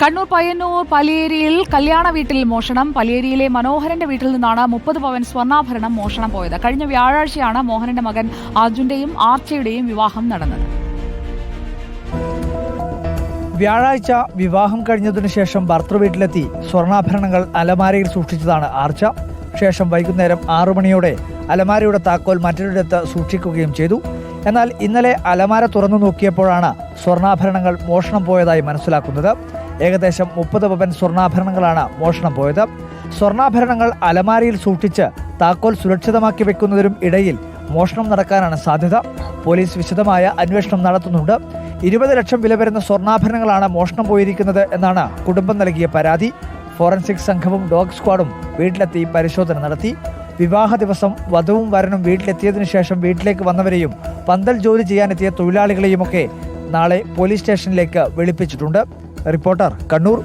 കണ്ണൂർ പയ്യന്നൂർ പലിയേരിയിൽ കല്യാണ വീട്ടിൽ മോഷണം. പലിയേരിയിലെ മനോഹരന്റെ വീട്ടിൽ നിന്നാണ് മുപ്പത് പവൻ സ്വർണാഭരണം മോഷണം പോയത്. കഴിഞ്ഞ വ്യാഴാഴ്ചയാണ് മോഹനന്റെ മകൻ അർജുന്റെയും ആർച്ചയുടെയും വിവാഹം നടന്നത്. വ്യാഴാഴ്ച വിവാഹം കഴിഞ്ഞതിനു ശേഷം ഭർത്തൃവീട്ടിലെത്തി സ്വർണാഭരണങ്ങൾ അലമാരയിൽ സൂക്ഷിച്ചതാണ് ആർച്ച. ശേഷം വൈകുന്നേരം ആറു മണിയോടെ അലമാരയുടെ താക്കോൽ മറ്റൊരിടത്ത് സൂക്ഷിക്കുകയും ചെയ്തു. എന്നാൽ ഇന്നലെ അലമാര തുറന്നു നോക്കിയപ്പോഴാണ് സ്വർണാഭരണങ്ങൾ മോഷണം പോയതായി മനസ്സിലാക്കുന്നത്. ഏകദേശം മുപ്പത് പവൻ സ്വർണാഭരണങ്ങളാണ് മോഷണം പോയത്. സ്വർണാഭരണങ്ങൾ അലമാരയിൽ സൂക്ഷിച്ച് താക്കോൽ സുരക്ഷിതമാക്കി വെക്കുന്നതിനും ഇടയിൽ മോഷണം നടക്കാനാണ് സാധ്യത. പോലീസ് വിശദമായ അന്വേഷണം നടത്തുന്നുണ്ട്. ഇരുപത് ലക്ഷം വില വരുന്ന സ്വർണാഭരണങ്ങളാണ് മോഷണം പോയിരിക്കുന്നത് എന്നാണ് കുടുംബം നൽകിയ പരാതി. ഫോറൻസിക് സംഘവും ഡോഗ് സ്ക്വാഡും വീട്ടിലെത്തി പരിശോധന നടത്തി. വിവാഹ ദിവസം വധുവും വരനും വീട്ടിലെത്തിയതിനു ശേഷം വീട്ടിലേക്ക് വന്നവരെയും പന്തൽ ജോലി ചെയ്യാനെത്തിയ തൊഴിലാളികളെയുമൊക്കെ നാളെ പോലീസ് സ്റ്റേഷനിലേക്ക് വിളിപ്പിച്ചിട്ടുണ്ട്. റിപ്പോർട്ടർ കണ്ണൂർ